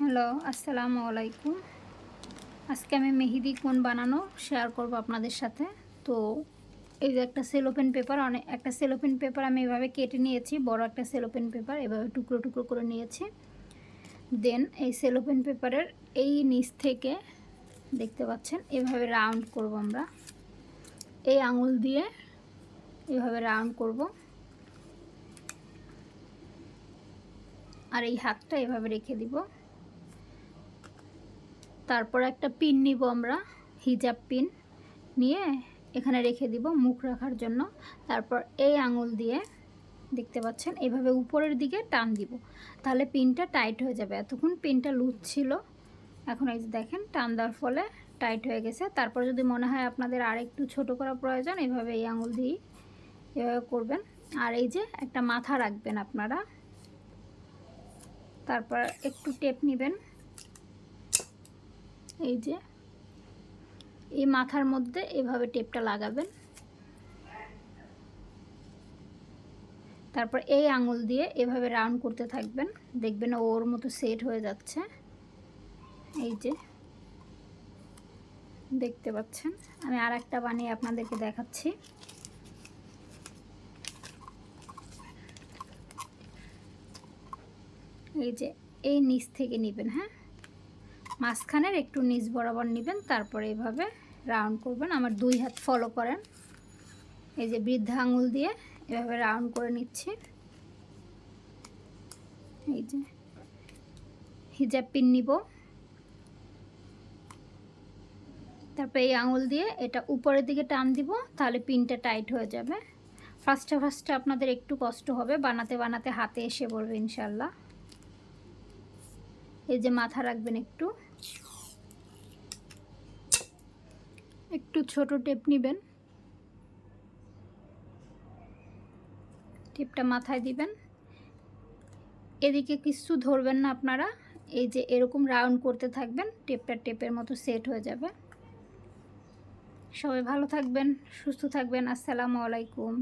Hello, আসসালামু আলাইকুম। আজকে আমি মেহেদি কোন বানানো শেয়ার করব আপনাদের সাথে। তো এই যে একটা সেলোপেন পেপার অনেক একটা সেলোপেন পেপার আমি এভাবে কেটে নিয়েছি, বড় একটা সেলোপেন পেপার এভাবে টুকরো টুকরো করে নিয়েছি। দেন এই সেলোপেন পেপারের এই নিচ থেকে, দেখতে পাচ্ছেন, এভাবে রাউন্ড করব আমরা। এই আঙুল দিয়ে এভাবে রাউন্ড করব। আর এই হাতটা এভাবে রেখে দিব। তারপর একটা পিন নিব আমরা হিজাব পিন নিয়ে এখানে রেখে দিব মুখ রাখার জন্য। তারপর এই আঙুল দিয়ে, দেখতে পাচ্ছেন, এভাবে উপরের দিকে টান দিব। তাহলে পিনটা টাইট হয়ে যাবে। এতক্ষণ পিনটা লুজ ছিল। এখন এই যে দেখেন, টান দেওয়ার ফলে টাইট হয়ে গেছে। তারপর যদি মনে হয় আপনাদের আর একটু ছোটো করা প্রয়োজন, এভাবে এই আঙুল দিয়েই এভাবে করবেন। আর এই যে একটা মাথা রাখবেন আপনারা। তারপর একটু টেপ নেবেন। এই যে, এই মাথার মধ্যে এভাবে টেপটা লাগাবেন। তারপর এই আঙুল দিয়ে এভাবে রাউন্ড করতে থাকবেন। দেখবেন ওর মতো সেট হয়ে যাচ্ছে। এই যে, দেখতে পাচ্ছেন? আমি আর একটা বানিয়ে আপনাদেরকে দেখাচ্ছি। এই যে, এই নিচ থেকে নেবেন হ্যাঁ? মাঝখানের একটু নিচ বরাবর নেবেন, তারপরে এইভাবে রাউন্ড করবেন। আমার দুই হাত ফলো করেন। এই যে বৃদ্ধা আঙুল দিয়ে এভাবে রাউন্ড করে নিচ্ছি। এই যে হিজাব পিন নিব। তারপরে এই আঙুল দিয়ে এটা উপরের দিকে টান দিব, তাহলে পিনটা টাইট হয়ে যাবে। ফার্স্টে ফার্স্টে আপনাদের একটু কষ্ট হবে, বানাতে বানাতে হাতে এসে পড়বে ইনশাল্লাহ এই যে মাথা রাখবেন একটু। একটু ছোট টেপ নেবেন। টেপটা মাথায় দিবেন। এদিকে কিছু ধরবেন না আপনারা। এই যে এরকম রাউন্ড করতে থাকবেন, টেপটা টেপের মতো সেট হয়ে যাবে। সবাই ভালো থাকবেন, সুস্থ থাকবেন। আসসালামু আলাইকুম।